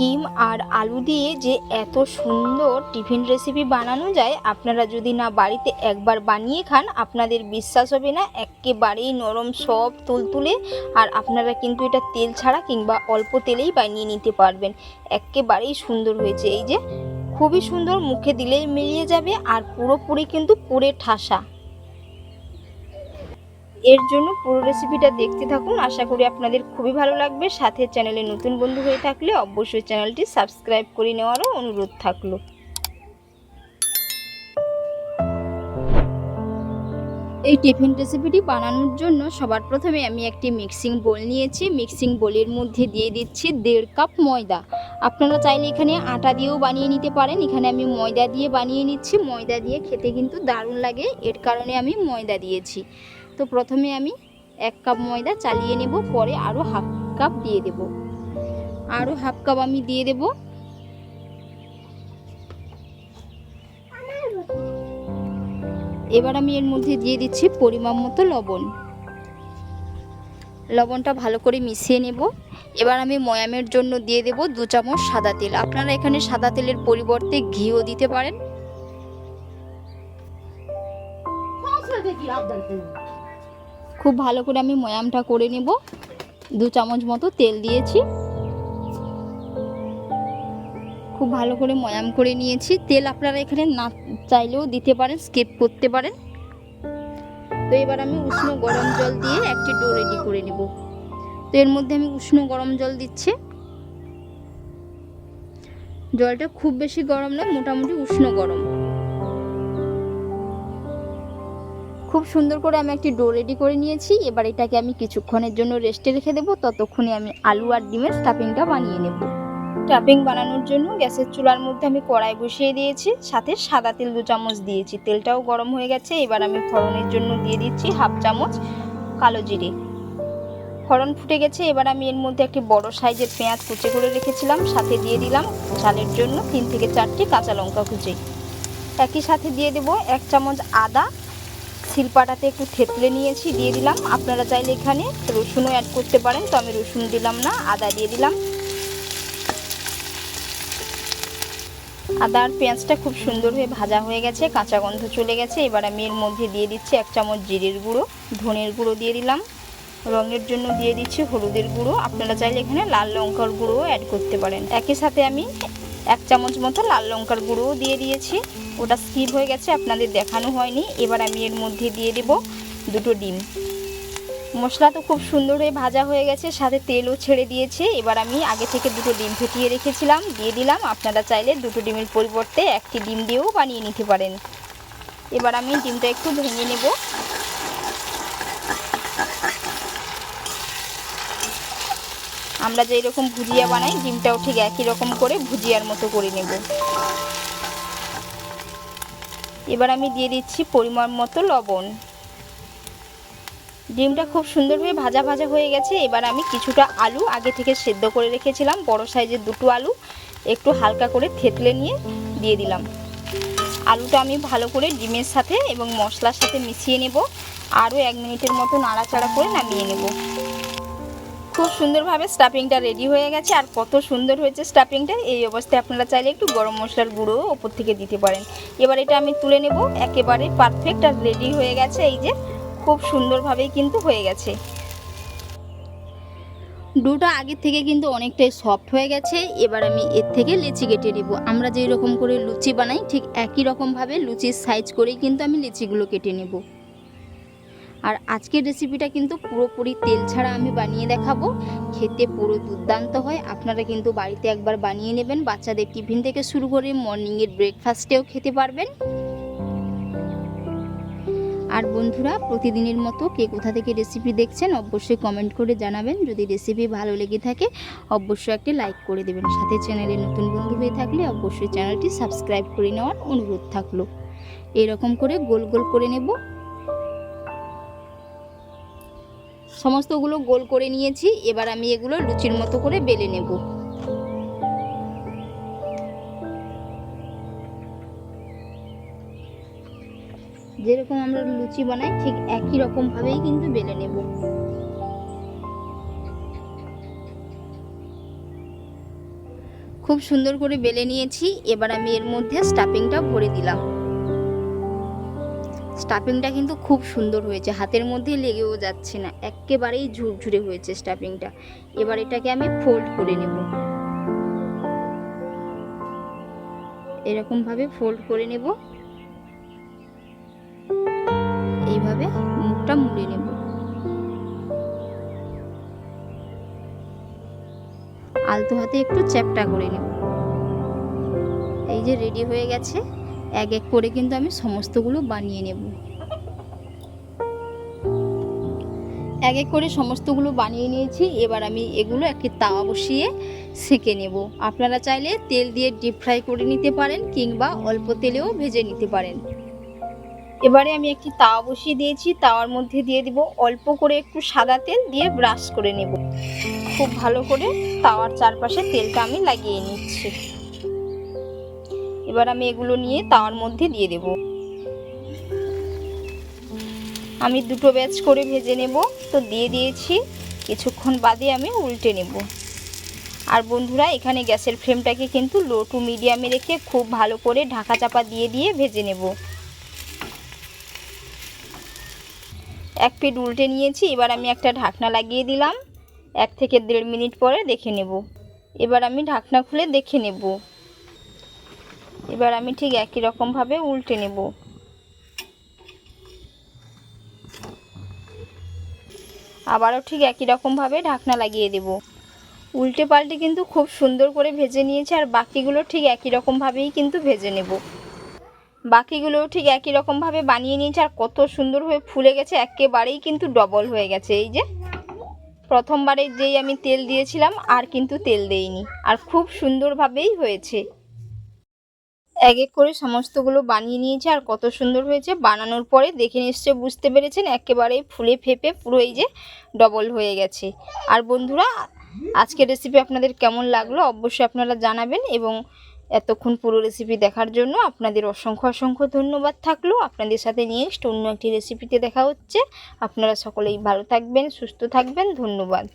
ডিম আর আলু দিয়ে যে এত সুন্দর টিফিন রেসিপি বানানো যায়, আপনারা যদি না বাড়িতে একবার বানিয়ে খান, আপনাদের বিশ্বাস হবে না, একেবারেই নরম সব তুলতুলে আর আপনারা কিন্তু এটা তেল ছাড়া কিংবা অল্প তেলেই বানিয়ে নিতে পারবেন। একেবারেই সুন্দর হয়েছে। এই যে, খুবই সুন্দর, মুখে দিলেই মিলিয়ে যাবে আর পুরোপুরি কিন্তু পুরে ঠাসা। এর জন্য পুরো রেসিপিটা দেখতে থাকুন। আশা করি আপনাদের খুবই ভালো লাগবে। সাথে চ্যানেলে নতুন বন্ধু হয়ে থাকলে অবশ্যই চ্যানেলটি সাবস্ক্রাইব করে নেওয়ারও অনুরোধ থাকল। এই টিফিন রেসিপিটি বানানোর জন্য সবার প্রথমে আমি একটি মিক্সিং বোল নিয়েছি। মিক্সিং বোলের মধ্যে দিয়ে দিচ্ছি দেড় কাপ ময়দা। আপনারা চাইলে এখানে আটা দিয়েও বানিয়ে নিতে পারেন। এখানে আমি ময়দা দিয়ে বানিয়ে নিচ্ছি। ময়দা দিয়ে খেতে কিন্তু দারুণ লাগে। এর কারণে আমি ময়দা দিয়েছি। তো প্রথমে আমি এক কাপ ময়দা চালিয়ে নেব, পরে আরও হাফ কাপ দিয়ে দেব। আরও হাফ কাপ আমি দিয়ে দেব। এবার আমি এর মধ্যে দিয়ে দিচ্ছি পরিমাণ মতো লবণ। লবণটা ভালো করে মিশিয়ে নেব। এবার আমি ময়ামের জন্য দিয়ে দেব দু চামচ সাদা তেল। আপনারা এখানে সাদা তেলের পরিবর্তে ঘিও দিতে পারেন। খুব ভালো করে আমি ময়ামটা করে নেব। দু চামচ মতো তেল দিয়েছি। খুব ভালো করে ময়াম করে নিয়েছি। তেল আপনারা এখানে না চাইলেও দিতে পারেন, স্কিপ করতে পারেন। তো এবার আমি উষ্ণ গরম জল দিয়ে একটি ডো রেডি করে নেব। তো এর মধ্যে আমি উষ্ণ গরম জল দিচ্ছি। জলটা খুব বেশি গরম নয়, মোটামুটি উষ্ণ গরম। খুব সুন্দর করে আমি একটি ডো রেডি করে নিয়েছি। এবার এটাকে আমি কিছুক্ষণের জন্য রেস্টে রেখে দেবো। ততক্ষণে আমি আলু আর ডিমের স্টাফিংটা বানিয়ে নেব। স্টাফিং বানানোর জন্য গ্যাসের চুলার মধ্যে আমি কড়াই বসিয়ে দিয়েছি। সাথে সাদা তেল দু চামচ দিয়েছি। তেলটাও গরম হয়ে গেছে। এবার আমি ফোড়নের জন্য দিয়ে দিচ্ছি হাফ চামচ কালো জিরে। ফোড়ন ফুটে গেছে। এবার আমি এর মধ্যে একটি বড় সাইজের পেঁয়াজ কুচি করে রেখেছিলাম। সাথে দিয়ে দিলাম ঝালের জন্য তিন থেকে চারটি কাঁচা লঙ্কা কুচি। একই সাথে দিয়ে দেব এক চামচ আদা শিলপাটাতে একটু থেতলে নিয়েছি, দিয়ে দিলাম। আপনারা চাইলে এখানে রসুনও অ্যাড করতে পারেন, তো আমি রসুন দিলাম না, আদা দিয়ে দিলাম। আদা আর পেঁয়াজটা খুব সুন্দর হয়ে ভাজা হয়ে গেছে, কাঁচা গন্ধ চলে গেছে। এবার আমি এর মধ্যে দিয়ে দিচ্ছি এক চামচ জিরের গুঁড়ো, ধনের গুঁড়ো দিয়ে দিলাম। রঙের জন্য দিয়ে দিচ্ছি হলুদের গুঁড়ো। আপনারা চাইলে এখানে লাল লঙ্কার গুঁড়োও অ্যাড করতে পারেন। একই সাথে আমি এক চামচ মতো লাল লঙ্কার গুঁড়োও দিয়ে দিয়েছি। ওটা স্কিপ হয়ে গেছে, আপনাদের দেখানো হয়নি। এবার আমি এর মধ্যে দিয়ে দেব দুটো ডিম। মশলা তো খুব সুন্দর হয়ে ভাজা হয়ে গেছে, সাথে তেলও ছেড়ে দিয়েছে। এবার আমি আগে থেকে দুটো ডিম ফেটিয়ে রেখেছিলাম, দিয়ে দিলাম। আপনারা চাইলে দুটো ডিমের পরিবর্তে একটি ডিম দিয়েও বানিয়ে নিতে পারেন। এবার আমি ডিমটা একটু ভেঙে নেব। আমরা যেই রকম ভুজিয়া বানাই, ডিমটাও ঠিক একই রকম করে ভুজিয়ার মতো করে নেব। এবার আমি দিয়ে দিচ্ছি পরিমাণ মতো লবণ। ডিমটা খুব সুন্দরভাবে ভাজা ভাজা হয়ে গেছে। এবার আমি কিছুটা আলু আগে থেকে সেদ্ধ করে রেখেছিলাম, বড় সাইজের দুটো আলু। একটু হালকা করে থেতলে নিয়ে দিয়ে দিলাম। আলুটা আমি ভালো করে ডিমের সাথে এবং মশলার সাথে মিশিয়ে নেব। আরও এক মিনিটের মতো নাড়াচাড়া করে নামিয়ে নেব। খুব সুন্দরভাবে স্টাফিংটা রেডি হয়ে গেছে আর কত সুন্দর হয়েছে স্টাফিংটা এই অবস্থায় আপনারা চাইলে একটু গরম মশলার গুঁড়ো ওপর থেকে দিতে পারেন। এবার এটা আমি তুলে নেব, একেবারে পারফেক্ট আর রেডি হয়ে গেছে। এই যে খুব সুন্দরভাবেই কিন্তু হয়ে গেছে। ডোটা আগের থেকে কিন্তু অনেকটাই সফট হয়ে গেছে। এবার আমি এর থেকে লেচি কেটে নেব। আমরা যেই রকম করে লুচি বানাই, ঠিক একই রকমভাবে লুচির সাইজ করেই কিন্তু আমি লিচিগুলো কেটে নেব। আর আজকের রেসিপিটা কিন্তু পুরোপুরি তেল ছাড়া আমি বানিয়ে দেখাবো। খেতে পুরো দুর্দান্ত হয়। আপনারা কিন্তু বাড়িতে একবার বানিয়ে নেবেন। বাচ্চাদের টিফিন থেকে শুরু করে মর্নিংয়ের ব্রেকফাস্টেও খেতে পারবেন। আর বন্ধুরা, প্রতিদিনের মতো কে কোথা থেকে রেসিপি দেখছেন অবশ্যই কমেন্ট করে জানাবেন। যদি রেসিপি ভালো লেগে থাকে, অবশ্যই একটি লাইক করে দেবেন। সাথে চ্যানেলে নতুন বন্ধু হয়ে থাকলে অবশ্যই চ্যানেলটি সাবস্ক্রাইব করে নেওয়ার অনুরোধ থাকল। এরকম করে গোল গোল করে নেব। সমস্তগুলো গোল করে নিয়েছি, এবার আমি এগুলো লুচির মতো করে বেলে নেব। যেরকম আমরা লুচি বানাই, ঠিক একই রকম ভাবেই কিন্তু বেলে নেব। খুব সুন্দর করে বেলে নিয়েছি, এবার আমি এর মধ্যে স্টাফিংটা ভরে দিলাম। স্টাফিংটা কিন্তু খুব সুন্দর হয়েছে। হাতের মধ্যে লেগেও যাচ্ছে না, একেবারেই ঝুরঝুরে হয়েছে স্টাফিংটা। এবার এটাকে আমি ফোল্ড করে নেব। এরকম ভাবে ফোল্ড করে নেব। এইভাবে মুখটা মুড়ে নেব। আলতো হাতে একটু চ্যাপটা করে নেব। এই যে রেডি হয়ে গেছে। এক এক করে কিন্তু আমি সমস্তগুলো বানিয়ে নেব। এক এক করে সমস্তগুলো বানিয়ে নিয়েছি, এবার আমি এগুলো একটি তাওয়া বসিয়ে সেঁকে নেব। আপনারা চাইলে তেল দিয়ে ডিপ ফ্রাই করে নিতে পারেন কিংবা অল্প তেলেও ভেজে নিতে পারেন। এবারে আমি একটি তাওয়া বসিয়ে দিয়েছি, তাওয়ার মধ্যে দিয়ে দিব অল্প করে একটু সাদা তেল দিয়ে ব্রাশ করে নেব। খুব ভালো করে তাওয়ার চারপাশে তেলটা আমি লাগিয়ে নিচ্ছি। এবার আমি এগুলো নিয়ে তাওয়ার মধ্যে দিয়ে দেব। আমি দুটো ব্যাচ করে ভেজে নেব। তো দিয়ে দিয়েছি। কিছুক্ষণ বাদে আমি উল্টে নেব। আর বন্ধুরা, এখানে গ্যাসের ফ্লেমটাকে কিন্তু লো টু মিডিয়ামে রেখে খুব ভালো করে ঢাকা চাপা দিয়ে দিয়ে ভেজে নেব। এক পিঠ উল্টে নিয়েছি। এবার আমি একটা ঢাকনা লাগিয়ে দিলাম। এক থেকে দেড় মিনিট পরে দেখে নেব। এবার আমি ঢাকনা খুলে দেখে নেব। এবার আমি ঠিক একই রকমভাবে উল্টে নেব। আবারও ঠিক একই রকমভাবে ঢাকনা লাগিয়ে দেব। উল্টে পাল্টে কিন্তু খুব সুন্দর করে ভেজে নিয়েছে আর বাকিগুলো ঠিক একই রকমভাবেই কিন্তু ভেজে নেব। বাকিগুলোও ঠিক একই রকমভাবে বানিয়ে নিয়েছে আর কত সুন্দর হয়ে ফুলে গেছে, একেবারেই কিন্তু ডবল হয়ে গেছে। এই যে প্রথমবারে যেই আমি তেল দিয়েছিলাম, আর কিন্তু তেল দেইনি। আর খুব সুন্দরভাবেই হয়েছে। এক এক করে সমস্তগুলো বানিয়ে নিয়েছে আর কত সুন্দর হয়েছে। বানানোর পরে দেখে নিশ্চয় বুঝতে পেরেছেন, একেবারে ফুলে ফেপে পুরো এই যে ডবল হয়ে গেছে। আর বন্ধুরা, আজকের রেসিপি আপনাদের কেমন লাগল অবশ্যই আপনারা জানাবেন এবং এতক্ষণ পুরো রেসিপি দেখার জন্য আপনাদের অসংখ্য অসংখ্য ধন্যবাদ থাকল। আপনাদের সাথে নেক্সট অন্য একটি রেসিপিতে দেখা হচ্ছে। আপনারা সকলেই ভালো থাকবেন, সুস্থ থাকবেন, ধন্যবাদ।